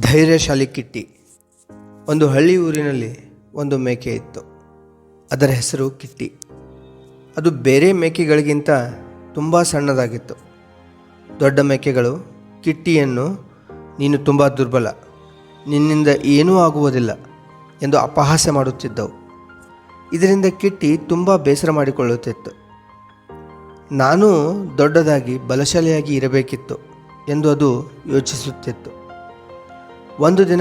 ಧೈರ್ಯಶಾಲಿ ಕಿಟ್ಟಿ. ಒಂದು ಹಳ್ಳಿ ಊರಿನಲ್ಲಿ ಒಂದು ಮೇಕೆ ಇತ್ತು. ಅದರ ಹೆಸರು ಕಿಟ್ಟಿ. ಅದು ಬೇರೆ ಮೇಕೆಗಳಿಗಿಂತ ತುಂಬ ಸಣ್ಣದಾಗಿತ್ತು. ದೊಡ್ಡ ಮೇಕೆಗಳು ಕಿಟ್ಟಿಯನ್ನು, ನೀನು ತುಂಬ ದುರ್ಬಲ. ನಿನ್ನಿಂದ ಏನೂ ಆಗುವುದಿಲ್ಲ ಎಂದು ಅಪಹಾಸ್ಯ ಮಾಡುತ್ತಿದ್ದವು. ಇದರಿಂದ ಕಿಟ್ಟಿ ತುಂಬ ಬೇಸರ ಮಾಡಿಕೊಳ್ಳುತ್ತಿತ್ತು. ನಾನು ದೊಡ್ಡದಾಗಿ, ಬಲಶಾಲಿಯಾಗಿ ಇರಬೇಕಿತ್ತು ಎಂದು ಅದು ಯೋಚಿಸುತ್ತಿತ್ತು. ಒಂದು ದಿನ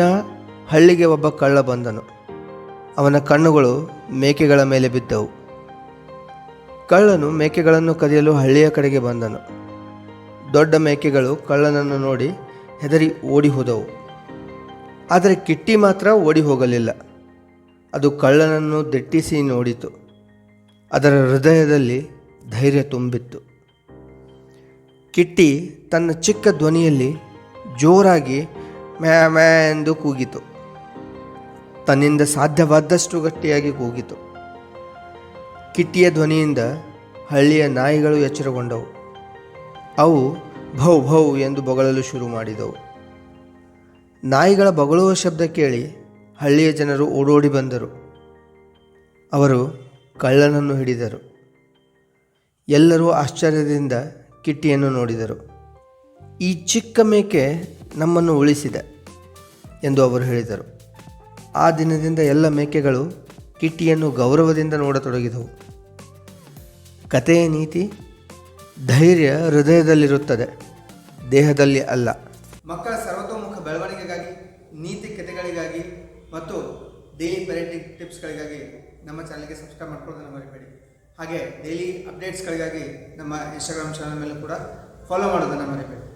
ಹಳ್ಳಿಗೆ ಒಬ್ಬ ಕಳ್ಳ ಬಂದನು. ಅವನ ಕಣ್ಣುಗಳು ಮೇಕೆಗಳ ಮೇಲೆ ಬಿದ್ದವು. ಕಳ್ಳನು ಮೇಕೆಗಳನ್ನು ಕದಿಯಲು ಹಳ್ಳಿಯ ಕಡೆಗೆ ಬಂದನು. ದೊಡ್ಡ ಮೇಕೆಗಳು ಕಳ್ಳನನ್ನು ನೋಡಿ ಹೆದರಿ ಓಡಿ ಹೋದವು. ಆದರೆ ಕಿಟ್ಟಿ ಮಾತ್ರ ಓಡಿ ಹೋಗಲಿಲ್ಲ. ಅದು ಕಳ್ಳನನ್ನು ದಿಟ್ಟಿಸಿ ನೋಡಿತು. ಅದರ ಹೃದಯದಲ್ಲಿ ಧೈರ್ಯ ತುಂಬಿತ್ತು. ಕಿಟ್ಟಿ ತನ್ನ ಚಿಕ್ಕ ಧ್ವನಿಯಲ್ಲಿ ಜೋರಾಗಿ ಮ್ಯಾ ಮ್ಯಾ ಎಂದು ಕೂಗಿತು. ತನ್ನಿಂದ ಸಾಧ್ಯವಾದಷ್ಟು ಗಟ್ಟಿಯಾಗಿ ಕೂಗಿತು. ಕಿಟ್ಟಿಯ ಧ್ವನಿಯಿಂದ ಹಳ್ಳಿಯ ನಾಯಿಗಳು ಎಚ್ಚರಗೊಂಡವು. ಅವು ಭೌ ಭೌ ಎಂದು ಬೊಗಳಲು ಶುರು ಮಾಡಿದವು. ನಾಯಿಗಳ ಬೊಗಳುವ ಶಬ್ದ ಕೇಳಿ ಹಳ್ಳಿಯ ಜನರು ಓಡೋಡಿ ಬಂದರು. ಅವರು ಕಳ್ಳನನ್ನು ಹಿಡಿದರು. ಎಲ್ಲರೂ ಆಶ್ಚರ್ಯದಿಂದ ಕಿಟ್ಟಿಯನ್ನು ನೋಡಿದರು. ಈ ಚಿಕ್ಕ ಮೇಕೆ ನಮ್ಮನ್ನು ಉಳಿಸಿದೆ ಎಂದು ಅವರು ಹೇಳಿದರು. ಆ ದಿನದಿಂದ ಎಲ್ಲ ಮೇಕೆಗಳು ಕಿಟ್ಟಿಯನ್ನು ಗೌರವದಿಂದ ನೋಡತೊಡಗಿದವು. ಕಥೆಯ ನೀತಿ ಧೈರ್ಯ ಹೃದಯದಲ್ಲಿರುತ್ತದೆ, ದೇಹದಲ್ಲಿ ಅಲ್ಲ. ಮಕ್ಕಳ ಸರ್ವತೋಮುಖ ಬೆಳವಣಿಗೆಗಾಗಿ, ನೀತಿ ಕಥೆಗಳಿಗಾಗಿ ಮತ್ತು ಡೈಲಿ ಪೇರೆಂಟಿಂಗ್ ಟಿಪ್ಸ್ಗಳಿಗಾಗಿ ನಮ್ಮ ಚಾನಲ್ಗೆ ಸಬ್ಸ್ಕ್ರೈಬ್ ಮಾಡ್ಕೊಳ್ಳೋದನ್ನು ಮರಿಬೇಡಿ. ಹಾಗೆ ಡೈಲಿ ಅಪ್ಡೇಟ್ಸ್ಗಳಿಗಾಗಿ ನಮ್ಮ ಇನ್ಸ್ಟಾಗ್ರಾಮ್ ಚಾನಲ್ ಮೇಲೂ ಕೂಡ ಫಾಲೋ ಮಾಡೋದನ್ನು ಮರಿಬೇಡಿ.